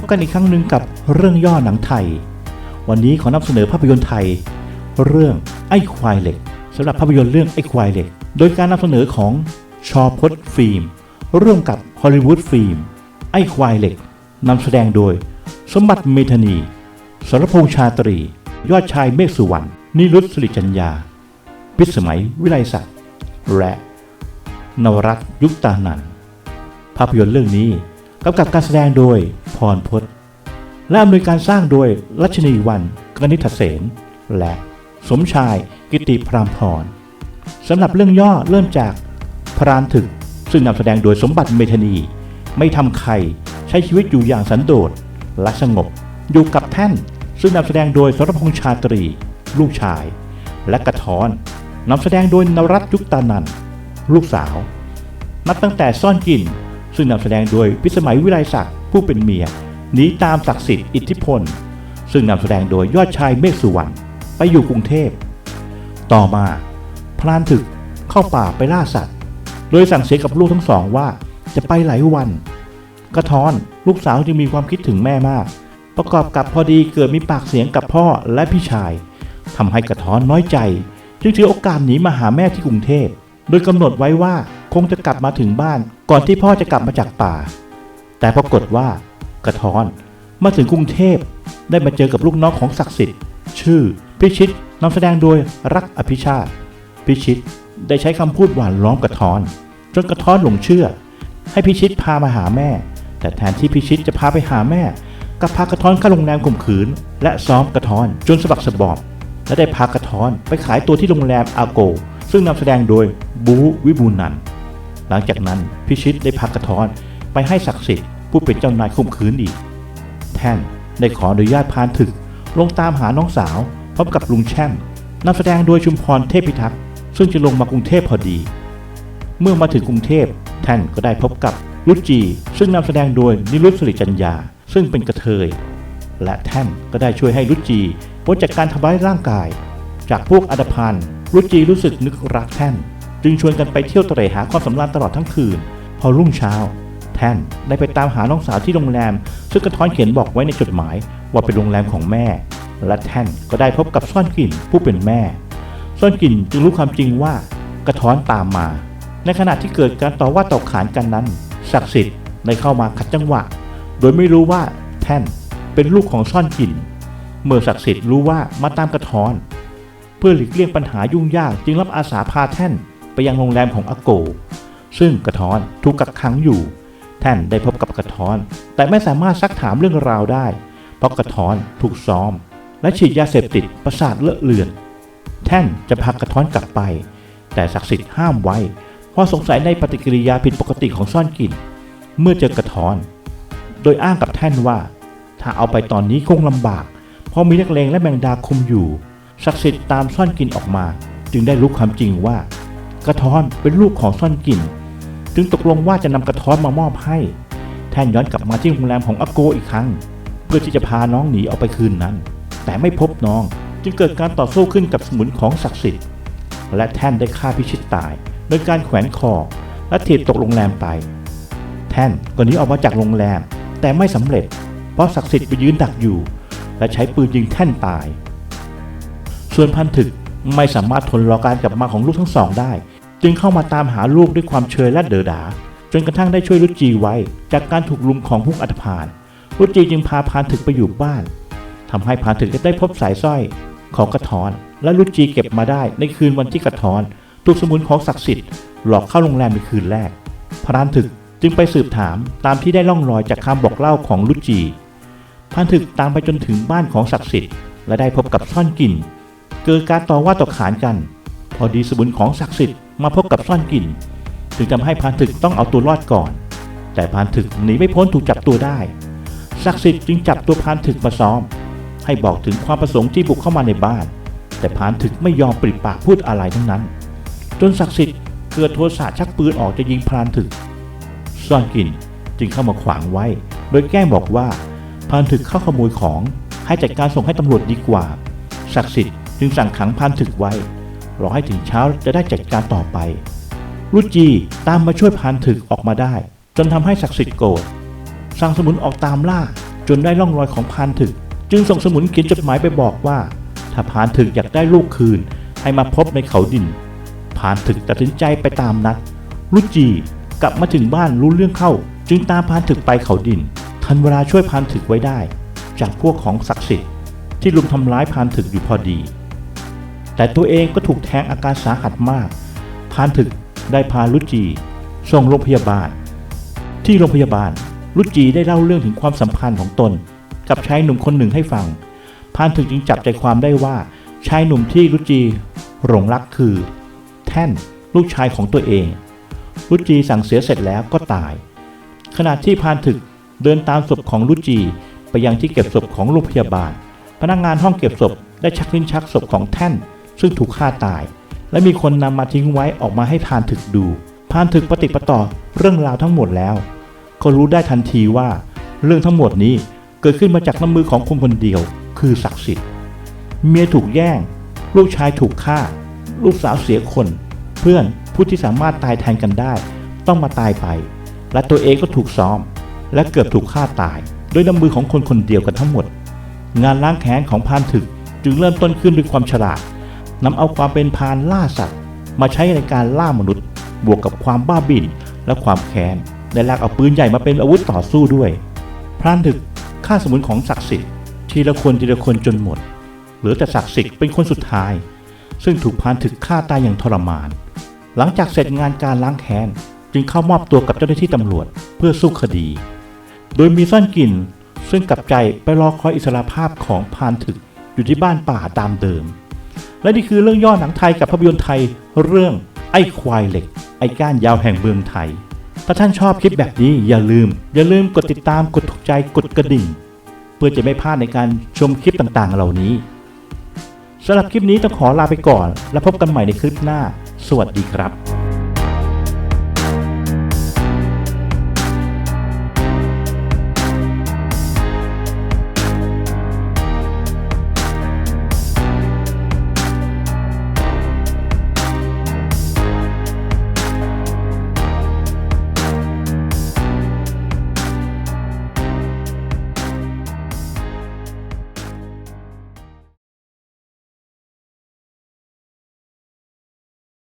บกันอีกครั้งหนึ่งกับเรื่องย่อหนังไทย วันนี้ขอนำเสนอภาพยนตร์ไทย เรื่องไอ้ควายเหล็กสำหรับภาพยนตร์เรื่องไอ้ควายเหล็ก โดยการนำเสนอของชอพจน์ฟิล์มร่วมกับฮอลลีวูดฟิล์มไอ้ควายเหล็กนำแสดงโดย สมบัติเมธานีสรพงษ์ชาตรี ยอดชายเมฆสุวรรณนิรุตสิริจัญญา พิสมัยวิไลศักดิ์และนวรัตยุคตานันภาพยนตร์เรื่องนี้กำกับการแสดงโดย พรพจน์ และอำนวยการสร้างโดยรัชนีวันกนิษฐเสนและสมชายกิติพรามพรสำหรับเรื่องย่อเริ่มจากพรานถึก ซึ่งนำแสดงโดยสมบัติเมธนี ไม่ทำใครใช้ชีวิตอยู่อย่างสันโดษและสงบ อยู่กับแท่น ซึ่งนำแสดงโดยสรพงษ์ชาตรี ลูกชาย และกระท้อนนำแสดงโดยนรัตยุคตานันลูกสาว นับตั้งแต่ซ่อนกลิ่นซึ่งนำแสดงโดยพิสมัยวิไลศักดิ์ ผู้เป็นเมียหนีตามศักดิ์สิทธิ์อิทธิพล ซึ่งนำแสดงโดยยอดชายเมฆสุวรรณไปอยู่กรุงเทพ ต่อมาพลานถึกเข้าป่าไปล่าสัตว์ โดยสั่งเสียกับลูกทั้งสองว่าจะไปหลายวัน กระท้อนลูกสาวจึงมีความคิดถึงแม่มาก ประกอบกับพอดีเกิดมีปากเสียงกับพ่อและพี่ชายทำให้กระท้อนน้อยใจ จึงถือโอกาสหนีมาหาแม่ที่กรุงเทพ โดยกำหนดไว้ว่าคงจะกลับมาถึงบ้าน ก่อนที่พ่อจะกลับมาจากป่า แต่ปรากฏว่ากระท้อนมาถึงกรุงเทพได้มาเจอกับลูกน้องของศักดิ์สิทธิ์ชื่อพิชิตนำแสดงโดยรักอภิชาติ พิชิตได้ใช้คำพูดหวานล้อมกระท้อน จนกระท้อนหลงเชื่อ ให้พิชิตพามาหาแม่ แต่แทนที่พิชิตจะพาไปหาแม่กับพากระท้อนเข้าโรงแรมข่มขืน และซ้อมกระท้อนจนสะบักสะบอมและได้พากระท้อนไปขายตัวที่โรงแรมอาโก ซึ่งนำแสดงโดยบูวิบูนันหลังจากนั้นพิชิตได้พากระท้อน ไปให้ศักดิ์สิทธิ์ผู้เป็นเจ้านายข่มขืนอีก แท่นได้ขออนุญาตพานถึกลงตามหาน้องสาวพร้อมกับลุงแช่มนำแสดงโดยชุมพรเทพิทักษ์ซึ่งจะลงมากรุงเทพพอดี เมื่อมาถึงกรุงเทพแท่นก็ได้พบกับรุจี ซึ่งนำแสดงโดยนิรุตสิริจัญญา ซึ่งเป็นกระเทย และแท่นก็ได้ช่วยให้รุจีพ้นจากการทำร้ายร่างกาย จากพวกอันดพานรุจีรู้สึกนึกรักแท่น จึงชวนกันไปเที่ยวตะเรหาความสำราญตลอดทั้งคืน พอรุ่งเช้า แท่นได้ไปตามหาน้องสาวที่โรงแรม ซึ่งกระท้อนเขียนบอกไว้ในจดหมายว่าเป็นโรงแรมของแม่ และแท่นก็ได้พบกับซ่อนกลิ่นผู้เป็นแม่ ซ่อนกลิ่นจึงรู้ความจริงว่ากระท้อนตามมา ในขณะที่เกิดการต่อว่าต่อขานกันนั้น ศักดิ์สิทธิ์ได้เข้ามาขัดจังหวะ โดยไม่รู้ว่าแท่นเป็นลูกของซ่อนกลิ่น เมื่อศักดิ์สิทธิ์รู้ว่ามาตามกระท้อน เพื่อหลีกเลี่ยงปัญหายุ่งยากจึงรับอาสาพาแท่นไปยังโรงแรมของอาโกซึ่งกระท้อนถูกกักขังอยู่ แท่นได้พบกับกระท้อน แต่ไม่สามารถซักถามเรื่องราวได้ เพราะกระท้อนถูกซ้อม และฉีดยาเสพติดประสาทเลอะเลือนแท่นจะพากระท้อนกลับไป แต่ศักดิ์สิทธิ์ห้ามไว้ เพราะสงสัยในปฏิกิริยาผิดปกติของซ่อนกลิ่น เมื่อเจอกระท้อน โดยอ้างกับแท่นว่า ถ้าเอาไปตอนนี้คงลำบาก เพราะมีนักเลงและแมงดาคุมอยู่ ศักดิ์สิทธิ์ตามซ่อนกลิ่นออกมา จึงได้รู้ความจริงว่า กระท้อนเป็นลูกของซ่อนกลิ่น จึงตกลงว่าจะนำกระท้อนมามอบให้ แทนย้อนกลับมาที่โรงแรมของอาโกอีกครั้ง เพื่อที่จะพาน้องหนีออกไปคืนนั้น แต่ไม่พบน้องจึงเกิดการต่อสู้ขึ้นกับสมุนของศักดิ์สิทธิ์ และแท่นได้ฆ่าพิชิตตาย โดยการแขวนคอและถีบตกโรงแรมไป แท่นก็หนีออกมาจากโรงแรม แต่ไม่สำเร็จ เพราะศักดิ์สิทธิ์ไปยืนดักอยู่ และใช้ปืนยิงแท่นตาย ส่วนพันถึกไม่สามารถทนรอการกลับมาของลูกทั้งสองได้ จึงเข้ามาตามหาลูกด้วยความเชยและเดอดา จนกระทั่งได้ช่วยรุจีไว้ จากการถูกลุมของพวกอัตภานรุจีจึงพาพานถึกไปอยู่บ้านทำให้พานถึกได้พบสายสร้อยของกระทอน และรุจีเก็บมาได้ในคืนวันที่กระทอนถูกสมุนของศักดิ์สิทธิ์หลอกเข้าโรงแรมในคืนแรก พรานถึกจึงไปสืบถามตามที่ได้ล่องรอยจากคำบอกเล่าของรุจีพรานถึกตามไปจนถึงบ้านของศักดิ์สิทธิ์และได้พบกับซ่อนกลิ่น เกิดการต่อว่าต่อขานกัน พอดีสมุนของศักดิ์สิทธิ์ มาพบกับซ่อนกลิ่นจึงทำให้พานถึกต้องเอาตัวรอดก่อน แต่พานถึกหนีไม่พ้นถูกจับตัวได้ศักดิ์สิทธิ์จึงจับตัวพานถึกมาซ้อม ให้บอกถึงความประสงค์ที่บุกเข้ามาในบ้าน แต่พานถึกไม่ยอมปริปากพูดอะไรทั้งนั้น จนศักดิ์สิทธิ์เกิดโทสะชักปืนออกจะยิงพานถึกซ่อนกลิ่นจึงเข้ามาขวางไว้ โดยแกล้งบอกว่าพานถึกเข้าขโมยของให้จัดการส่งให้ตำรวจดีกว่าศักดิ์สิทธิ์จึงสั่งขังพานถึกไว้ รอให้ถึงเช้าจะได้จัดการต่อไปรุจีตามมาช่วยพานถึกออกมาได้ จนทำให้ศักดิ์สิทธิ์โกรธสั่งสมุนออกตามล่าจจนได้ร่องรอยของพานถึก จึงส่งสมุนเขียนจดหมายไปบอกว่า ถ้าพานถึกอยากได้ลูกคืน ให้มาพบในเขาดินพานถึกตัดสินใจไปตามนัดรุจีกลับมาถึงบ้านรู้เรื่องเข้า จึงตามพานถึกไปเขาดิน ทันเวลาช่วยพานถึกไว้ได้ จากพวกของศักดิ์สิทธิ์ที่ลุมทำร้ายพานถึกอยู่พอดี แต่ตัวเองก็ถูกแทงอาการสาหัสมาก พานถึกได้พารุจีส่งโรงพยาบาล ที่โรงพยาบาลรุจีได้เล่าเรื่องถึงความสัมพันธ์ของตน กับชายหนุ่มคนหนึ่งให้ฟัง พานถึกจึงจับใจความได้ว่าชายหนุ่มที่รุจีหลงรักคือ แท่นลูกชายของตัวเองรุจีสั่งเสียเสร็จแล้วก็ตาย ขณะที่พานถึกเดินตามศพของรุจีไปยังที่เก็บศพของโรงพยาบาล พนักงานห้องเก็บศพได้ชักลิ้นชักศพของแท่น ซึ่งถูกฆ่าตาย และมีคนนำมาทิ้งไว้ออกมาให้พานถึกดูพานถึกปฏิประต่อเรื่องราวทั้งหมดแล้ว ก็รู้ได้ทันทีว่า เรื่องทั้งหมดนี้เกิดขึ้นมาจากน้ำมือของคนคนเดียว คือศักดิ์สิทธิ์ เมียถูกแย่ง ลูกชายถูกฆ่า ลูกสาวเสียคน เพื่อนผู้ที่สามารถตายแทนกันได้ ต้องมาตายไป และตัวเองก็ถูกซ้อม และเกือบถูกฆ่าตาย ด้วยน้ำมือของคนคนเดียวกันทั้งหมด งานล้างแค้นของพานถึกจึงเริ่มต้นขึ้นด้วยความฉลาด นำเอาความเป็นพานล่าสัตว์ มาใช้ในการล่ามนุษย์ บวกกับความบ้าบิ่นและความแค้นได้ลากเอาปืนใหญ่มาเป็นอาวุธต่อสู้ด้วย พรานถึกฆ่าสมุนของศักดิ์สิทธิ์ทีละคนทีละคนจนหมด เหลือแต่ศักดิ์สิทธิ์เป็นคนสุดท้าย ซึ่งถูกพรานถึกฆ่าตายอย่างทรมาน หลังจากเสร็จงานการล้างแค้นจึงเข้ามอบตัวกับเจ้าหน้าที่ตำรวจเพื่อสู้คดี โดยมีซ่อนกลิ่นซึ่งกลับใจไปรอคอยอิสรภาพของพานถึกอยู่ที่บ้านป่าตามเดิม และนี่คือเรื่องย่อหนังไทยกับภาพยนตร์ไทย เรื่องไอ้ควายเหล็ก ไอ้ก้านยาวแห่งเมืองไทย ถ้าท่านชอบคลิปแบบนี้อย่าลืม อย่าลืมกดติดตามกดถูกใจกดกระดิ่ง เพื่อจะไม่พลาดในการชมคลิปต่างๆ เหล่านี้สำหรับคลิปนี้ต้องขอลาไปก่อน และพบกันใหม่ในคลิปหน้า สวัสดีครับ